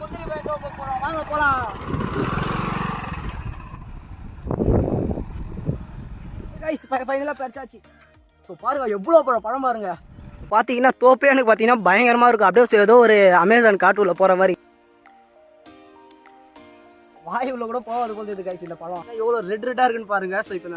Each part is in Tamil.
முந்திரி போய் தோப்பு போகிறோம் வாங்க போகலாம் ஃபைனலாக பறிச்சாச்சு. ஸோ பாருங்க எவ்வளோ பழம் பழம் பாருங்கள் பார்த்தீங்கன்னா தோப்பே எனக்கு பார்த்தீங்கன்னா பயங்கரமாக இருக்கும். அப்படியே ஏதோ ஒரு அமேசான் காட்டுள்ள போகிற மாதிரி. வாய் உள்ள கூட போகாது போல் இது கைஸ் இந்த பழம் எவ்வளோ ரெட் ரெட்டாக இருக்குன்னு பாருங்கள் ஸோ இப்போ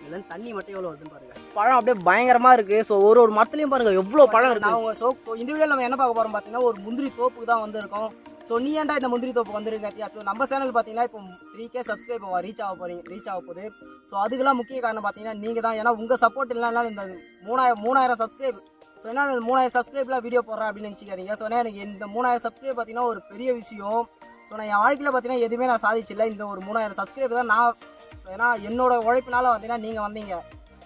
இதெல்லாம் தண்ணி மட்டும் எவ்வளோ வருதுன்னு பாருங்கள் பழம் அப்படியே பயங்கரமாக இருக்குது ஸோ ஒரு ஒரு மரத்துலையும் பாருங்கள் எவ்வளோ பழம் இருக்குது அவங்க ஸோ ஸோ இந்த வீடியோ நம்ம என்ன பார்க்க போகிறோம் பார்த்தீங்கன்னா ஒரு முந்திரி தோப்புக்கு தான் வந்திருக்கோம். ஸோ நீ ஏன்டா இந்த முந்திரி தோப்பு வந்துருக்காட்டியா ஸோ நம்ம சேனல் பார்த்தீங்கன்னா இப்போ த்ரீ கே சப்ஸ்கிரைப் ரீச் ஆக போகிறீங்க ரீச் ஆக போகுது. ஸோ அதுக்கெல்லாம் முக்கிய காரணம் பார்த்தீங்கன்னா நீங்கள் தான் ஏன்னா உங்கள் சப்போர்ட் இல்லைன்னா இந்த மூணாயிரம் மூணாயிரம் சப்ஸ்கிரைப் ஸோ என்ன இந்த மூணாயிரம் சப்ஸ்கிரைப்லாம் வீடியோ போடுறேன் அப்படின்னு நினச்சிக்காதீங்க. ஸோ ஏன்னா எனக்கு இந்த மூணாயிரம் சப்ஸ்கிரைப் பார்த்தீங்கன்னா ஒரு பெரிய விஷயம். ஸோ நான் என் வாழ்க்கையில் பார்த்தீங்கன்னா எதுவுமே நான் சாதிச்சில்லை. இந்த ஒரு மூணாயிரம் சப்ஸ்கிரைப் தான் நான் ஏன்னா என்னோட உழைப்பினால பார்த்தீங்கன்னா நீங்கள் வந்தீங்க.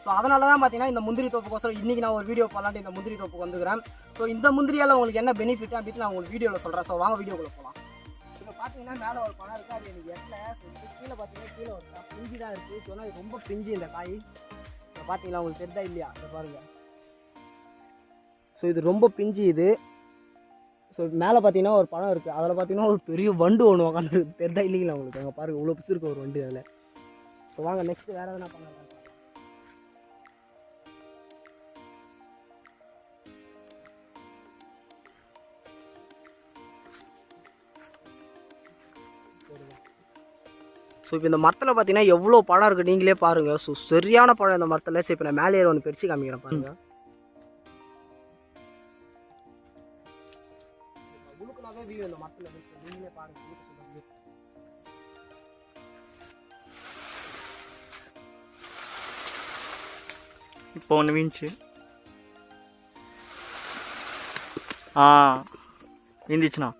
ஸோ அதனால தான் பார்த்தீங்கன்னா இந்த முந்திரி தோப்புக்கோசரம் இன்றைக்கி நான் ஒரு வீடியோ பண்ணலான்ட்டு இந்த முந்திரி தோப்புக்கு வந்துக்கிறேன். ஸோ இந்த முந்திரியால் உங்களுக்கு என்ன பெனிஃபிட் அப்படின்னு நான் உங்களுக்கு வீடியோவில் சொல்கிறேன் ஸோ வாங்க வீடியோக்குள்ளே போகலாம் இப்போ பார்த்தீங்கன்னா மேலே ஒரு பழம் இருக்குது அது எனக்கு எட்டல. கீழே பார்த்தீங்கன்னா கீழே ஒரு பிஞ்சு தான் இருக்குது சொன்னால் இது ரொம்ப பிஞ்சு இந்த காய். இப்போ பார்த்தீங்களா உங்களுக்கு தெரிதா இல்லையா? இதை பாருங்கள் ஸோ இது ரொம்ப பிஞ்சு இது. ஸோ மேலே பார்த்தீங்கன்னா ஒரு பழம் இருக்குது அதில் பார்த்தீங்கன்னா ஒரு பெரிய வண்டு ஒன்று உட்காந்து தெரிதா இல்லைங்களா உங்களுக்கு? அங்கே பாருங்கள் இவ்வளோ பிசு இருக்க ஒரு வண்டு அதில். ஸோ வாங்க நெக்ஸ்ட்டு வேறு எதனா பண்ணலாம். ஸோ இப்போ இந்த மரத்தில் பார்த்தீங்கன்னா எவ்வளோ பழம் இருக்குது நீங்களே பாருங்கள் ஸோ சரியான பழம் இந்த மரத்தில். ஸோ இப்போ நான் மேலே ஏறி ஒன்று பிரித்து காமிக்கிறேன் பாருங்கள் உழுக்குனாவே வீடு இந்த மரத்தில் இருக்கு. நீங்களே பாருங்கள் உழுக்க சொல்லுங்க இப்போ ஒன்று வீந்துச்சு ஆ வீந்துச்சுண்ணா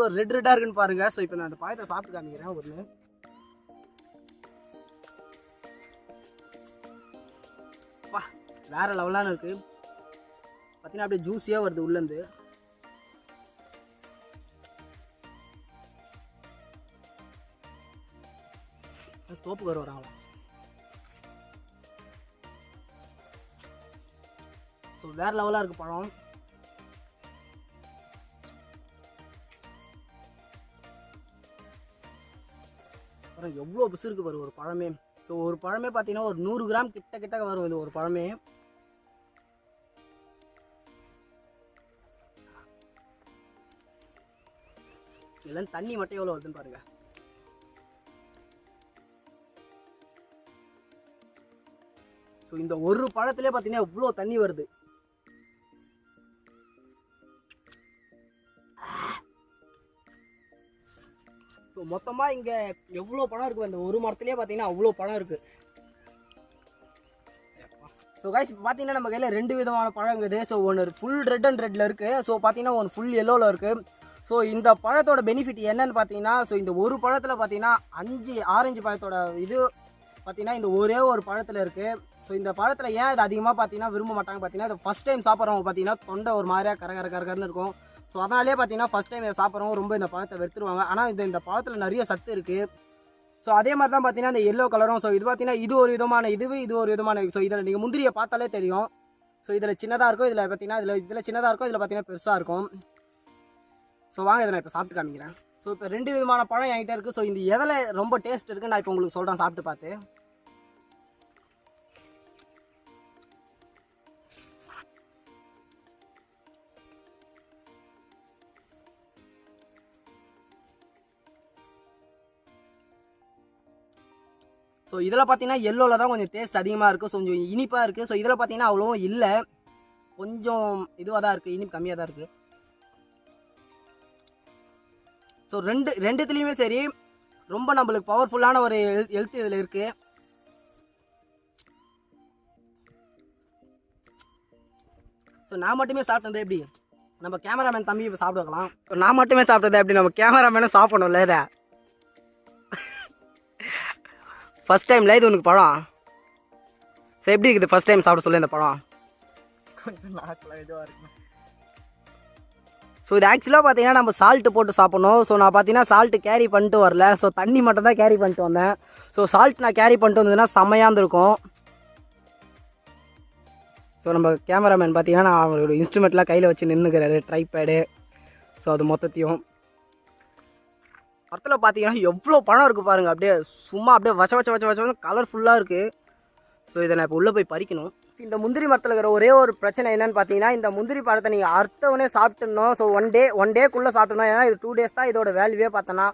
எவ்வளோ ரெட் ரெட்டாக இருக்குன்னு பாருங்க. ஸோ இப்போ நான் அந்த பழத்தை சாப்பிட்டு காமிக்கிறேன் ஒன்று வா வேற லெவலான இருக்கு. பார்த்தீங்கன்னா அப்படியே ஜூஸியாக வருது உள்ளேருந்து கரு வராங்களா ஸோ வேற லெவலாக இருக்கு பழம். அப்புறம் எவ்வளோ பிசு இருக்குது பாரு ஒரு பழமே. ஸோ ஒரு பழமே பார்த்தீங்கன்னா ஒரு நூறு கிராம் கிட்ட கிட்ட வரும் இது ஒரு பழமே. இதெல்லாம் தண்ணி மட்டும் எவ்வளோ வருதுன்னு பாருங்க. ஸோ இந்த ஒரு பழத்திலே பார்த்தீங்கன்னா இவ்வளோ தண்ணி வருது. மொத்தமாக இங்கே எவ்வளோ பழம் இருக்குது இந்த ஒரு மரத்துலேயே பார்த்தீங்கன்னா அவ்வளோ பழம் இருக்குது ஸோ கைஸ் இப்போ பார்த்தீங்கன்னா நம்ம கையில் ரெண்டு விதமான பழம் இருக்குது ஸோ ஒன்று ஃபுல் ரெட் அண்ட் ரெட்டில் இருக்குது ஸோ பார்த்தீங்கன்னா ஒன்று ஃபுல் எல்லோவில் இருக்குது ஸோ இந்த பழத்தோட பெனிஃபிட் என்னன்னு பார்த்தீங்கன்னா ஸோ இந்த ஒரு பழத்தில் பார்த்தீங்கன்னா அஞ்சு ஆரஞ்சு பழத்தோட இது பார்த்தீங்கன்னா இந்த ஒரே ஒரு பழத்தில் இருக்குது ஸோ இந்த பழத்தில் ஏன் இது அதிகமாக பார்த்தீங்கன்னா விரும்ப மாட்டாங்க பார்த்தீங்கன்னா இது ஃபஸ்ட் டைம் சாப்பிட்றவங்க பார்த்தீங்கன்னா தொண்டை ஒரு மாதிரியாக கர கர கரகரன்னு இருக்கும். ஸோ அதனாலே பார்த்தீங்கன்னா ஃபஸ்ட் டைம் இதை சாப்பிட்றவங்க ரொம்ப இந்த பழத்தை வெறுத்துருவாங்க. ஆனால் இது இந்த பழத்தில் நிறைய சத்து இருக்குது ஸோ அதே மாதிரி தான் பார்த்தீங்கன்னா இந்த எல்லோ கலரும் ஸோ இது பார்த்தீங்கன்னா இது ஒரு விதமான இது இது ஒரு விதமான. ஸோ இதில் நீங்கள் முந்திரியை பார்த்தாலே தெரியும். ஸோ இதில் சின்னதாக இருக்கும் இதில் பார்த்தீங்கன்னா இதில் இதில் சின்னதாக இருக்கும் இதில் பார்த்தீங்கன்னா பெருசாக இருக்கும். ஸோ வாங்க இதை நான் இப்போ சாப்பிட்டு காமிக்கிறேன். ஸோ இப்போ ரெண்டு விதமான பழம் என்கிட்ட இருக்குது ஸோ இந்த எதில் ரொம்ப டேஸ்ட் இருக்குது நான் இப்போ உங்களுக்கு சொல்கிறேன் சாப்பிட்டு பார்த்து. ஸோ இதில் பார்த்தீங்கன்னா எல்லோவில் தான் கொஞ்சம் டேஸ்ட் அதிகமாக இருக்குது ஸோ கொஞ்சம் இனிப்பாக இருக்குது ஸோ இதில் பார்த்தீங்கன்னா அவ்வளோவும் இல்லை. கொஞ்சம் இதுவாக தான் இருக்குது இனிப்பு கம்மியாக தான் இருக்குது ஸோ ரெண்டு ரெண்டுத்துலேயுமே சரி ரொம்ப நம்மளுக்கு பவர்ஃபுல்லான ஒரு ஹெல்த் ஹெல்த் இதில் இருக்குது ஸோ நான் மட்டுமே சாப்பிட்டது எப்படி? நம்ம கேமராமேன் தம்பி இப்போ சாப்பிட வைக்கலாம் நான் மட்டுமே சாப்பிட்டது எப்படி? நம்ம கேமராமேனும் சாப்பிடணும்ல இதை? ஃபஸ்ட் டைம்ல இது உனக்கு பழம். சரி எப்படி இருக்குது ஃபஸ்ட் டைம் சாப்பிட சொல்லு இந்த பழம்? கொஞ்சம் நாக்கில் இதுவாக இருக்குண்ணா ஸோ இது ஆக்சுவலாக பார்த்தீங்கன்னா நம்ம சால்ட்டு போட்டு சாப்பிடணும். ஸோ நான் பார்த்தீங்கன்னா சால்ட்டு கேரி பண்ணிட்டு வரல. ஸோ தண்ணி மட்டும் தான் கேரி பண்ணிட்டு வந்தேன். ஸோ சால்ட் நான் கேரி பண்ணிட்டு வந்ததுன்னா செம்மையாக இருந்திருக்கும். ஸோ நம்ம கேமராமேன் பார்த்தீங்கன்னா நான் அவரோட இன்ஸ்ட்ருமெண்ட்லாம் கையில் வச்சு நின்றுக்கிறாரு ட்ரைபேடு ஸோ அது மொத்தத்தையும் மரத்தில் பார்த்தீங்கன்னா எவ்வளோ பழம் இருக்குது பாருங்கள் அப்படியே சும்மா அப்படியே வச்ச வச்ச வச்ச வச்ச கலர்ஃபுல்லாக இருக்குது ஸோ இதை நான் இப்போ உள்ளே போய் பறிக்கணும். இந்த முந்திரி மரத்தில் இருக்கிற ஒரே ஒரு பிரச்சனை என்னன்னு பார்த்தீங்கன்னா இந்த முந்திரி பழத்தை நீங்கள் அர்த்தவனே சாப்பிட்டுணும் ஸோ ஒன் டே ஒன் டேக்குள்ளே சாப்பிட்டணும் ஏன்னா இது டூ டேஸ் தான் இதோட வேல்யூவே பார்த்தோன்னா.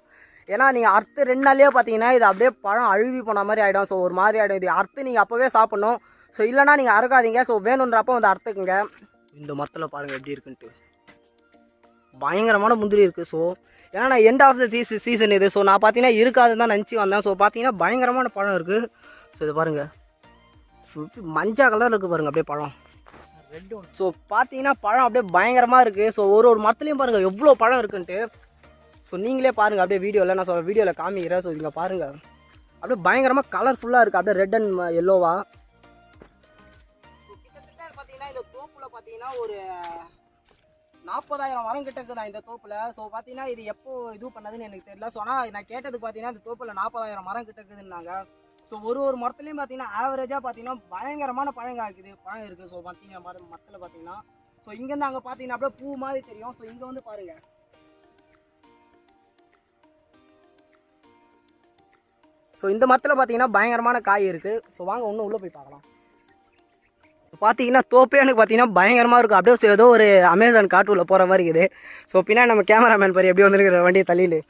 ஏன்னா நீங்கள் அறுத்து ரெண்டு நாள்லேயே பார்த்தீங்கன்னா இது அப்படியே பழம் அழுவி போன மாதிரி ஆகிடும் ஸோ ஒரு மாதிரி ஆகிடும் இது அறுத்து நீங்கள் அப்போவே சாப்பிட்ணும். ஸோ இல்லைனா நீங்கள் அறுக்காதீங்க. ஸோ வேணுன்றப்போ வந்து அறுத்துக்குங்க. இந்த மரத்தில் பாருங்கள் எப்படி இருக்குன்ட்டு. பயங்கரமான முந்திரி இருக்குது ஸோ ஏன்னா நான் எண்ட் ஆஃப் த சீச சீசன் இது. ஸோ நான் பார்த்தீங்கன்னா இருக்காதுன்னு தான் நினச்சி வந்தேன். ஸோ பார்த்தீங்கன்னா பயங்கரமான பழம் இருக்குது ஸோ இது பாருங்கள் மஞ்சா கலர் இருக்குது பாருங்கள் அப்படியே பழம். ரெட் ஸோ பார்த்தீங்கன்னா பழம் அப்படியே பயங்கரமாக இருக்குது ஸோ ஒரு ஒரு மரத்துலையும் பாருங்கள் எவ்வளோ பழம் இருக்குன்ட்டு. ஸோ நீங்களே பாருங்கள் அப்படியே வீடியோவில் நான் சொல்ல வீடியோவில் காமிக்கிறேன். ஸோ இங்கே பாருங்கள் அப்படியே பயங்கரமாக கலர்ஃபுல்லாக இருக்குது அப்படியே ரெட் அண்ட் எல்லோவா கிட்டத்தட்ட பார்த்தீங்கன்னா இந்த தோப்பில் பார்த்தீங்கன்னா ஒரு நாற்பதாயிரம் மரம் கிட்ட இந்த தோப்பில். ஸோ பார்த்தீங்கன்னா இது எப்போ இது பண்ணதுன்னு எனக்கு தெரியல. ஸோ ஆனால் நான் கேட்டதுக்கு பார்த்தீங்கன்னா இந்த தோப்பில் நாற்பதாயிரம் மரம் கிட்ட இருக்குதுன்னாங்க ஸோ ஒரு ஒரு மரத்துலையும் பார்த்தீங்கன்னா ஆவரேஜாக பார்த்தீங்கன்னா பயங்கரமான பழம் காய்க்குது பழம் இருக்குது ஸோ பார்த்தீங்கன்னா மரம் மரத்தில் பார்த்தீங்கன்னா ஸோ இங்கேருந்து அங்கே பார்த்தீங்கன்னா அப்படியே பூ மாதிரி தெரியும். ஸோ இங்கே வந்து பாருங்கள் ஸோ இந்த மரத்தில் பார்த்தீங்கன்னா பயங்கரமான காய் இருக்குது ஸோ வாங்க இன்னும் உள்ளே போய் பார்க்கலாம். பார்த்தீங்கன்னா தோப்பே எனக்கு பார்த்தீங்கன்னா பயங்கரமாக இருக்கும். அப்படியே ஏதோ ஒரு அமேசான் காட்டுள்ள போகிற மாதிரி இருக்குது. ஸோ பின்னாடி நம்ம கேமராமேன் பாரு எப்படி வந்துருக்கிற வண்டியை தள்ளிட்டு.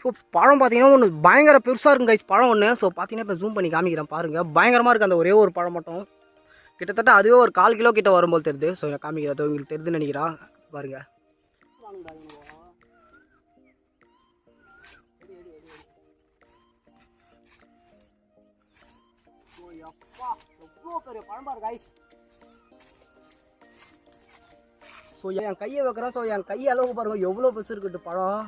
ஸோ பழம் பார்த்தீங்கன்னா ஒன்று பயங்கர பெருசாக இருக்கும் கைஸ் பழம் ஒன்று ஸோ பார்த்தீங்கன்னா இப்போ ஜூம் பண்ணி காமிக்கிறேன் பாருங்கள் பயங்கரமாக இருக்குது அந்த ஒரே ஒரு பழம் மட்டும். கிட்டத்தட்ட அதுவே ஒரு கால் கிலோ கிட்ட வரும்போது தெரியுது. ஸோ நான் காமிக்கிறேன். தெரிதுன்னு உங்களுக்கு தெரியுதுன்னு நினைக்கிறேன். பாருங்க. ஸோ என் கையை வைக்கிறேன். ஸோ என் கை அளவு பாருங்க. எவ்வளோ பெருசு இருக்கட்டு பழம்.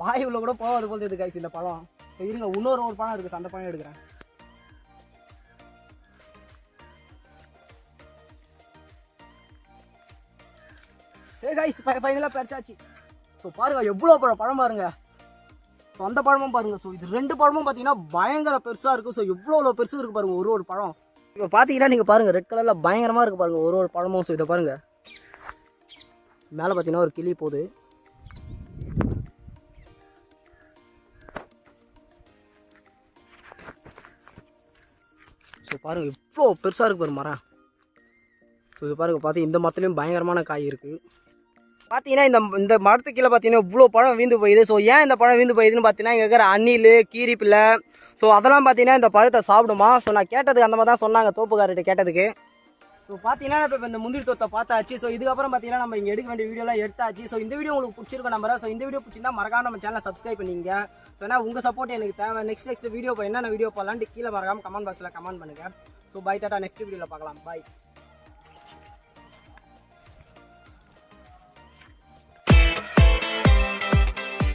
வாயுவில் கூட போகாது போல் இது காய்ஸ் இந்த பழம். ஸோ இருங்க. இன்னொரு ஒரு பழம் இருக்குது அந்த பழம் எடுக்கிறேன். ஏ காய்ஸ் ஃபைனலாக பறிச்சாச்சு. ஸோ பாருங்க எவ்வளோ பழம் பழம் பாருங்க. ஸோ அந்த பழமும் பாருங்க ஸோ இது ரெண்டு பழமும் பார்த்தீங்கன்னா பயங்கர பெருசாக இருக்குது ஸோ எவ்வளோ எவ்வளோ பெருசு இருக்குது பாருங்கள் ஒரு ஒரு பழம். இப்போ பார்த்தீங்கன்னா நீங்கள் பாருங்கள் ரெட் கலரில் பயங்கரமாக இருக்குது பாருங்கள் ஒரு ஒரு பழமும். ஸோ இதை பாருங்கள் மேலே பார்த்தீங்கன்னா ஒரு கிளி போகுது. ஸோ பாருங்கள் இவ்வளோ பெருசாக இருக்குது பாரு மரம். ஸோ இது பாருங்கள் பார்த்து இந்த மரத்துலேயும் பயங்கரமான காய் இருக்குது பார்த்தீங்கன்னா இந்த இந்த மரத்துக்கு கீழே பார்த்தீங்கன்னா இவ்வளோ பழம் வீந்து போயிடுது ஸோ ஏன் இந்த பழம் வீந்து போயிடுதுன்னு பார்த்தீங்கன்னா இங்கே இருக்கிற அணில் கீரிப்பிள்ளை ஸோ அதெல்லாம் பார்த்தீங்கன்னா இந்த பழத்தை சாப்பிடுமா? ஸோ நான் கேட்டதுக்கு அந்த மாதிரி தான் சொன்னாங்க தோப்புக்காரர்கிட்ட கேட்டதுக்கு. ஸோ பார்த்தீங்கன்னா இப்போ இந்த முந்திரி தோத்தை பார்த்தாச்சு. ஸோ இதுக்கப்புறம் பார்த்தீங்கன்னா நம்ம இங்கே எடுக்க வேண்டிய வீடியோலாம் எடுத்தாச்சு. ஸோ இந்த வீடியோ உங்களுக்கு பிடிச்சிருக்கோம் நம்பரை ஸோ இந்த வீடியோ பிடிச்சிருந்தா மறக்காம நம்ம சேனலை சப்ஸ்கிரைப் பண்ணிங்க ஸோ ஏன்னா உங்கள் சப்போர்ட் எனக்கு தேவை. நெக்ஸ்ட் நெக்ஸ்ட் வீடியோ இப்போ என்னென்ன வீடியோ போகலான்ட்டு கீழே மறக்காம கமெண்ட் பாக்ஸில் கமெண்ட் பண்ணுங்கள் ஸோ பை டாட்டா நெக்ஸ்ட் வீடியோவில் பார்க்கலாம். பாய்